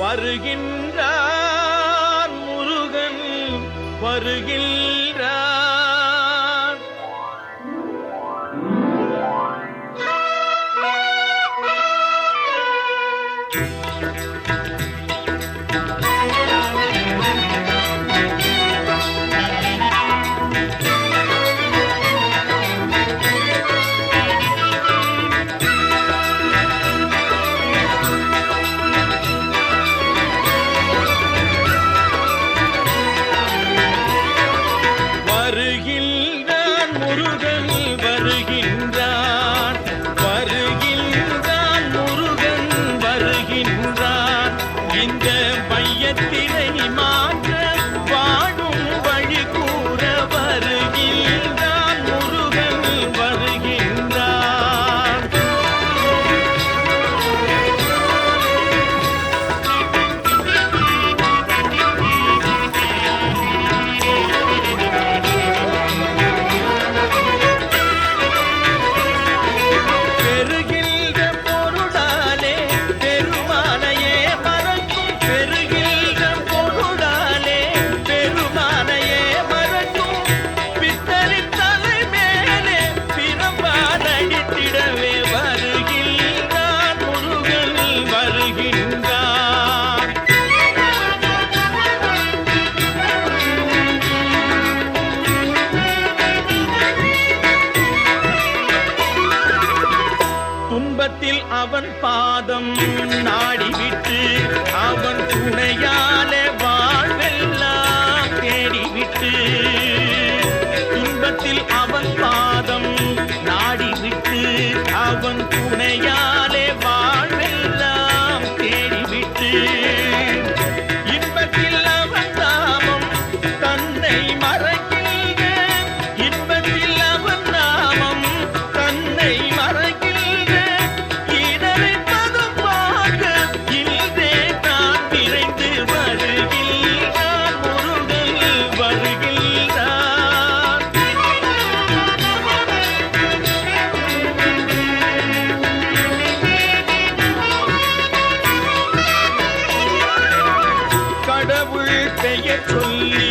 வருகின்றார் முருகன் வருகின்றார் அவன் பாதம் நாடிவிட்டு அவன் துணையாலே வாழ்வெல்லாம் தேடிவிட்டு துன்பத்தில் அவன் சொல்லி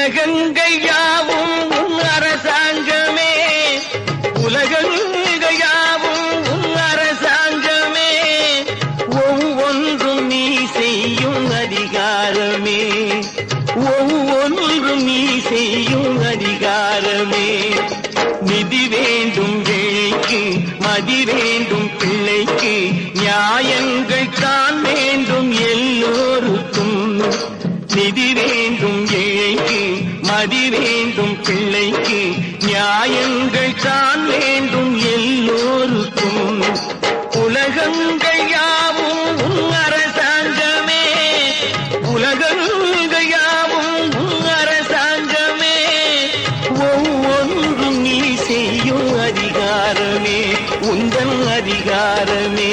உலகங்கள் யாவும் அரசாங்கமே. உலகங்கள் யாவும் அரசாங்கமே. ஒவ்வொன்றும் நீ செய்யும் அதிகாரமே. ஒவ்வொன்றும் நீ செய்யும் அதிகாரமே. நிதி வேண்டும் வேலைக்கு மதி வேண்டும் பிள்ளைக்கு நியாயங்கள் தான் வேண்டும் எல்லோருக்கும். நிதி வேண்டும் மதி வேண்டும் பிள்ளைக்கு நியாயங்கள் தான் வேண்டும் எல்லோருக்கும். உலகங்கள் யாவும் அரசாங்கமே உலகங்கள் யாவும் அரசாங்கமே ஒவ்வொன்றும் நீ செய்யும் அதிகாரமே உந்தன் அதிகாரமே.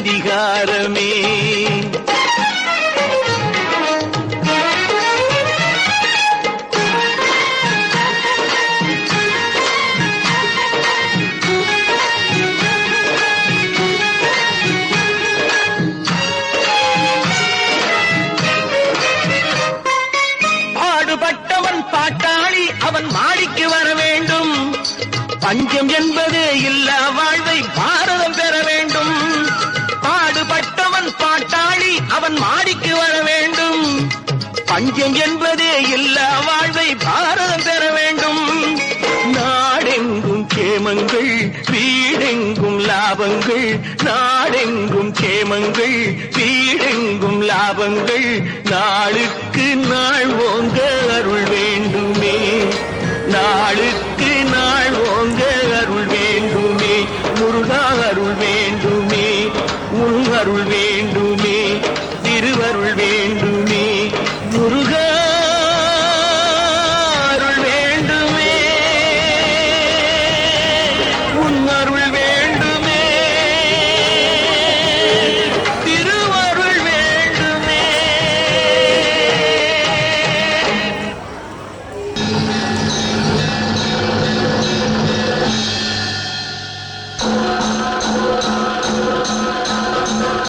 அதிகாரமே. பாடுபட்டவன் பாட்டாளி அவன் மாடிக்கு வர வேண்டும். பஞ்சம் என்பதே இல்ல பஞ்சம் என்பதே இல்ல வாழ்வை பாரதம் பெற வேண்டும். நாடெங்கும் கேமங்கள் வீடெங்கும் லாபங்கள் நாடெங்கும் கேமங்கள் வீடெங்கும் லாபங்கள். நாளுக்கு நாள் ஓங்க அருள்வே.